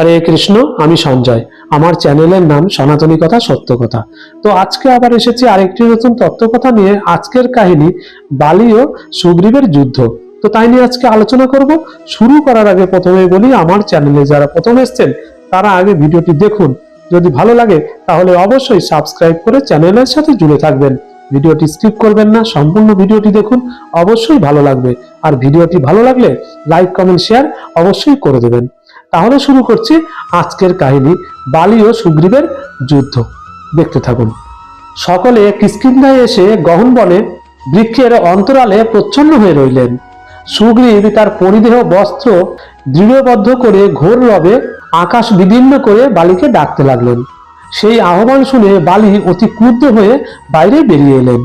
হরে কৃষ্ণ, আমি সঞ্জয়। আমার চ্যানেলের নাম সনাতনী কথা, সত্য কথা। তো আজকে আবার এসেছি আরেকটি নতুন তত্ত্বকথা নিয়ে। আজকের কাহিনী বালি ও সুগ্রীবের যুদ্ধ। তো তাই নিয়ে আজকে আলোচনা করব। শুরু করার আগে প্রথমে বলি, আমার চ্যানেলে যারা প্রথম এসছেন, তারা আগে ভিডিওটি দেখুন। যদি ভালো লাগে, তাহলে অবশ্যই সাবস্ক্রাইব করে চ্যানেলের সাথে জুড়ে থাকবেন। ভিডিওটি স্কিপ করবেন না, সম্পূর্ণ ভিডিওটি দেখুন। অবশ্যই ভালো লাগবে। আর ভিডিওটি ভালো লাগলে লাইক, কমেন্ট, শেয়ার অবশ্যই করে দেবেন। তাহলে শুরু করছি আজকের কাহিনী, বালি ও সুগ্রীবের যুদ্ধ। দেখতে থাকুন। সকলে কিষ্কিন্ধায় এসে গহন বনে বৃক্ষের অন্তরালে প্রচ্ছন্ন হয়ে রইলেন। সুগ্রীব তার পরিদেহ বস্ত্র দৃঢ়বদ্ধ করে ঘোর রবে আকাশ বিদীর্ণ করে বালিকে ডাকতে লাগলেন। সেই আহ্বান শুনে বালি অতি ক্রুদ্ধ হয়ে বাইরে বেরিয়ে এলেন।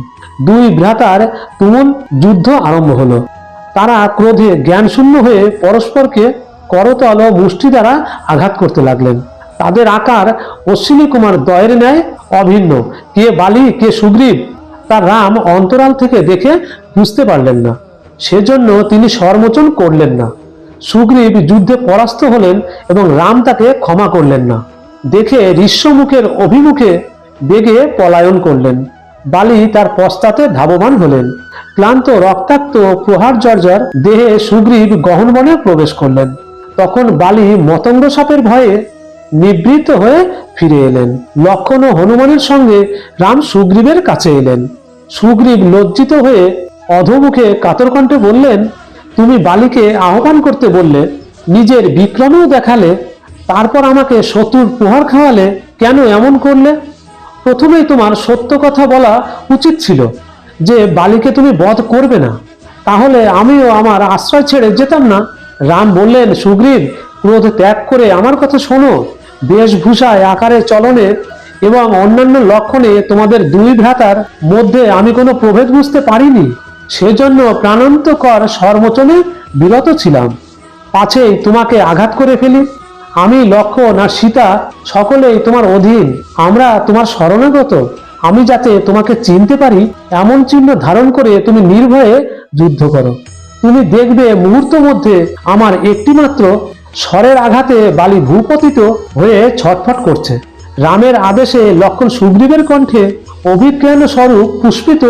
দুই ভ্রাতার তুমুল যুদ্ধ আরম্ভ হলো। তারা ক্রোধে জ্ঞানশূন্য হয়ে পরস্পরকে করতল মুষ্টি দ্বারা আঘাত করতে লাগলেন। তাদের আকার অশ্বিনী কুমার দয়ের ন্যায় অভিন্ন। কে বালি, কে সুগ্রীব, তার রাম অন্তরাল থেকে দেখে বুঝতে পারলেন না। সেজন্য তিনি স্বরমোচন করলেন না। সুগ্রীব যুদ্ধে পরাস্ত হলেন এবং রাম তাকে ক্ষমা করলেন না। দেখে ঋষ্যমুখের অভিমুখে বেগে পলায়ন করলেন। বালি তার পশ্চাতে ধাবমান হলেন। ক্লান্ত, রক্তাক্ত প্রহার জর্জর দেহে সুগ্রীব গহনবনে প্রবেশ করলেন। তখন বালি মতঙ্গ সাপের ভয়ে নিবৃত্ত হয়ে ফিরে এলেন। লক্ষণ ও হনুমানের সঙ্গে রাম সুগ্রীবের কাছে এলেন। সুগ্রীব লজ্জিত হয়ে অধমুখে কাতর কণ্ঠে বললেন, তুমি বালিকে আহ্বান করতে বললে, নিজের বিক্রমেও দেখালে, তারপর আমাকে শত্রুর প্রহার খাওয়ালে কেন এমন করলে? প্রথমেই তোমার সত্য কথা বলা উচিত ছিল যে, বালিকে তুমি বধ করবে না, তাহলে আমিও আমার আশ্রয় ছেড়ে যেতাম না। রাম বললেন, সুগ্রীব ক্রোধ ত্যাগ করে আমার কথা শোনো। বেশভূষায় আকারে চলনে এবং অন্যান্য লক্ষণে তোমাদের দুই ভ্রাতার মধ্যে আমি কোনো প্রভেদ বুঝতে পারিনি। সেজন্য প্রাণান্তকর সর্বচনে বিরত ছিলাম। পাছেই তোমাকে আঘাত করে ফেলি। আমি লক্ষণ আর সীতা, সকলেই তোমার অধীন। আমরা তোমার শরণাগত। আমি যাতে তোমাকে চিনতে পারি, এমন চিহ্ন ধারণ করে তুমি নির্ভয়ে যুদ্ধ করো। তুমি দেখবে মুহূর্ত মধ্যে আমার একটিমাত্র স্বরের আঘাতে বালি ভূপতিত হয়ে ছটফট করছে। রামের আদেশে লক্ষণ সুগ্রীবের কণ্ঠে অভিজ্ঞান স্বরূপ পুষ্পিত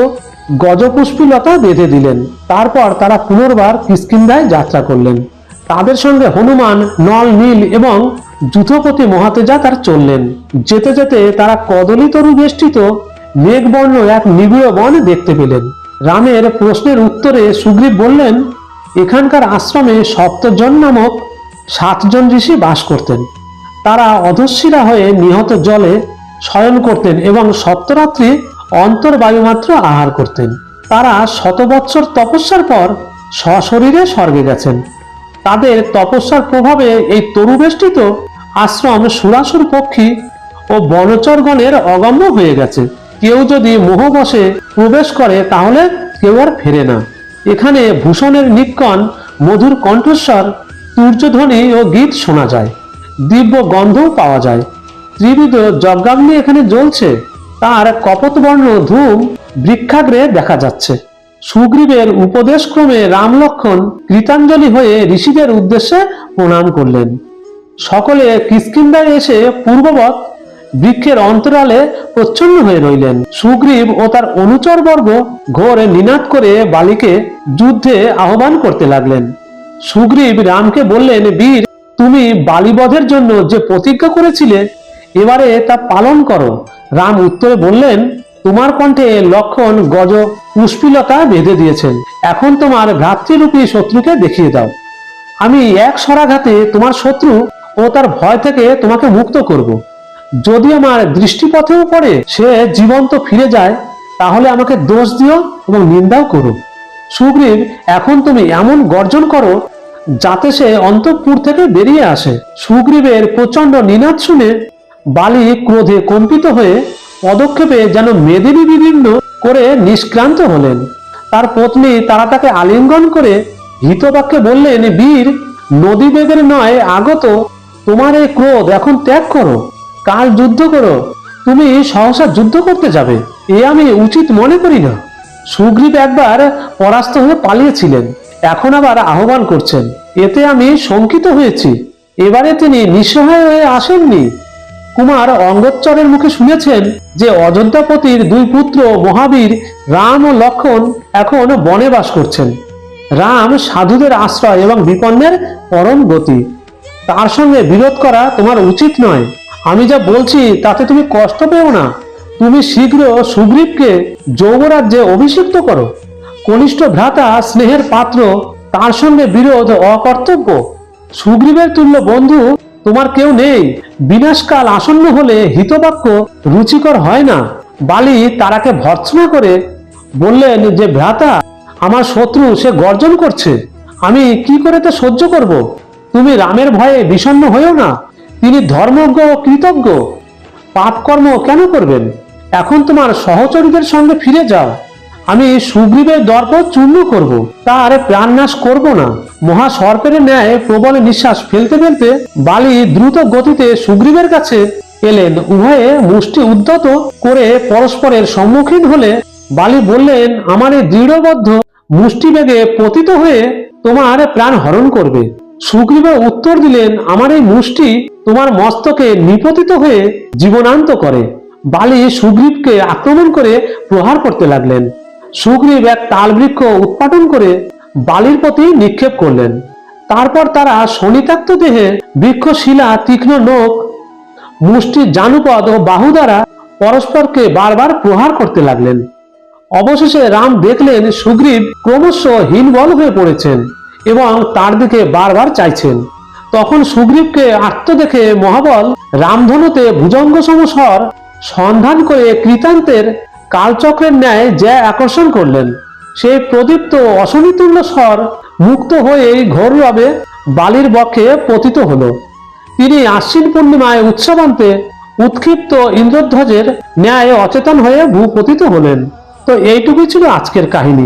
গজপুষ্পিলতা বেঁধে দিলেন। তারপর তারা পুনর্বার কিষ্কিন্ধায় যাত্রা করলেন। তাদের সঙ্গে হনুমান, নল, নীল এবং যুথপতি মহাতেজা তার চললেন। যেতে যেতে তারা কদলী তরু বেষ্টিত মেঘবর্ণ এক নিবিড় বন দেখতে পেলেন। রামের প্রশ্নের উত্তরে সুগ্রীব বললেন, এখানকার আশ্রমে সপ্তজন নামক সাতজন ঋষি বাস করতেন। তারা অধস্বীরা হয়ে নিহত জলে শয়ন করতেন এবং সপ্তরাত্রি অন্তর্বায়ু মাত্র আহার করতেন। তারা শত বৎসর তপস্যার পর সশরীরে স্বর্গে গেছেন। তাদের তপস্যার প্রভাবে এই তরুবেষ্টিত আশ্রম সুরাসুর পক্ষী ও বনচরগণের অগম্য হয়ে গেছে। কেউ যদি মোহবশে প্রবেশ করে, তাহলে কেউ আর ফেরে না। এখানে ভূষণের নিক্কণ, মধুর কণ্ঠস্বর তুর্যধ্বনি ও গীত শোনা যায়। দিব্য গন্ধও পাওয়া যায়। ত্রিবিধ যজ্ঞাগ্নি এখানে জ্বলছে। তার কপতবর্ণ ধূম বৃক্ষাগ্রে দেখা যাচ্ছে। সুগ্রীবের উপদেশক্রমে রাম লক্ষণ কৃতাঞ্জলি হয়ে ঋষিদের উদ্দেশ্যে প্রণাম করলেন। সকলে কিষ্কিন্দায় এসে পূর্ববৎ বৃক্ষের অন্তরালে প্রচ্ছন্ন হয়ে রইলেন। সুগ্রীব ও তার অনুচর বর্গ ঘোর নিনাদ করে বালিকে যুদ্ধে আহ্বান করতে লাগলেন। সুগ্রীব রামকে বললেন, বীর, তুমি বালিবধের জন্য যে প্রতিজ্ঞা করেছিলে, এবারে তা পালন করো। রাম উত্তরে বললেন, তোমার কণ্ঠে লক্ষণ, গজ, পুষ্পিলতা বেঁধে দিয়েছেন। এখন তোমার ভ্রাতৃরূপী শত্রুকে দেখিয়ে দাও। আমি এক সরাঘাতে তোমার শত্রু ও তার ভয় থেকে তোমাকে মুক্ত করব। যদি আমার দৃষ্টিপথেও পড়ে সে জীবন্ত ফিরে যায়, তাহলে আমাকে দোষ দিও এবং নিন্দাও করো। সুগ্রীব, এখন তুমি এমন গর্জন করো যাতে সে অন্তঃপুর থেকে বেরিয়ে আসে। সুগ্রীবের প্রচণ্ড নিনাদ শুনে বালি ক্রোধে কম্পিত হয়ে পদক্ষেপে যেন মেদিনী বিভিন্ন করে নিষ্ক্রান্ত হলেন। তার পত্নী তারা তাকে আলিঙ্গন করে হিতবাক্যে বললেন, বীর নদী বেগের নয় আগত, তোমার এই ক্রোধ এখন ত্যাগ করো। কাল যুদ্ধ করো। তুমি সহসা যুদ্ধ করতে যাবে। এ আমি উচিত মনে করি না। সুগ্রীব একবার পরাস্ত হয়ে পালিয়েছিলেন। এখন আবার আহ্বান করছেন, এতে আমি শঙ্কিত হয়েছি। এবারে তিনি নিঃসহায় হয়ে আসেননি। কুমার অঙ্গোচ্চরের মুখে শুনেছেন যে অযোধ্যাপতির দুই পুত্র মহাবীর, রাম ও লক্ষণ এখন বনে বাস করছেন। রাম সাধুদের আশ্রয় এবং বিপন্নের পরম গতি। তার সঙ্গে বিরোধ করা তোমার উচিত নয়। আমি যা বলছি তাতে তুমি কষ্ট পেও না। তুমি শীঘ্র সুগ্রীবকে যৌবরাজ্যে অভিষিক্ত করো। কনিষ্ঠ ভ্রাতা স্নেহের পাত্র, তার সঙ্গে বিরোধ অকর্তব্য। সুগ্রীবের তুল্য বন্ধু, তোমার কেউ নেই। বিনাশকাল আসন্ন হলে হিতবাক্য রুচিকর হয় না। বালি তারাকে ভর্ৎসনা করে, বললেন যে, ভ্রাতা, আমার শত্রু সে গর্জন করছে। আমি কি করে তা সহ্য করব? তুমি রামের ভয়ে বিষণ্ণ হয়েও না। তিনি ধর্মজ্ঞ ও কৃতজ্ঞ। পাপকর্ম কেন করবেন? এখন তোমার সহচরীদের সঙ্গে ফিরে যাও। আমি সুগ্রীবের দর্প চূর্ণ করব। তার প্রাণনাশ করব না। মহা সর্পের ন্যায় প্রবল নিঃশ্বাস ফেলতে ফেলতে বালি দ্রুত গতিতে সুগ্রীবের কাছে এলেন। উভয়ে মুষ্টি উদ্যত করে পরস্পরের সম্মুখীন হলে বালি বললেন, আমার এই দৃঢ়বদ্ধ মুষ্টি বেগে পতিত হয়ে তোমার প্রাণ হরণ করবে। সুগ্রীব উত্তর দিলেন, আমার এই মুষ্টি তোমার মস্তকে নিপতিত হয়ে জীবনান্ত করে। বালি সুগ্রীবকে আক্রমণ করে প্রহার করতে লাগলেন। সুগ্রীব এক তালবৃক্ষ উৎপাদন করে বালির প্রতি নিক্ষেপ করলেন। তারপর তারা শনিতাক্ত দেহে বৃক্ষ শিলা তীক্ষ্ণ নোক মুষ্টির জানুপদ ও বাহু দ্বারা পরস্পরকে বারবার প্রহার করতে লাগলেন। অবশেষে রাম দেখলেন সুগ্রীব ক্রমশ হীনবল হয়ে পড়েছেন এবং তার দিকে বারবার চাইছেন। তখন সুগ্রীবকে আত্ম দেখে মহাবল রামধনুতে ভুজঙ্গ সমস্বর সন্ধান করে কৃতান্তের কালচক্রের ন্যায় জ্যা আকর্ষণ করলেন। সেই প্রদীপ্ত অশনিতুল্য স্বর মুক্ত হয়েই ঘোরভাবে বালির বক্ষে পতিত হল। তিনি আশ্বিন পূর্ণিমায় উৎসবান্তে উৎক্ষিপ্ত ইন্দ্রধ্বজের ন্যায় অচেতন হয়ে ভূপতিত হলেন। তো এইটুকুই ছিল আজকের কাহিনী।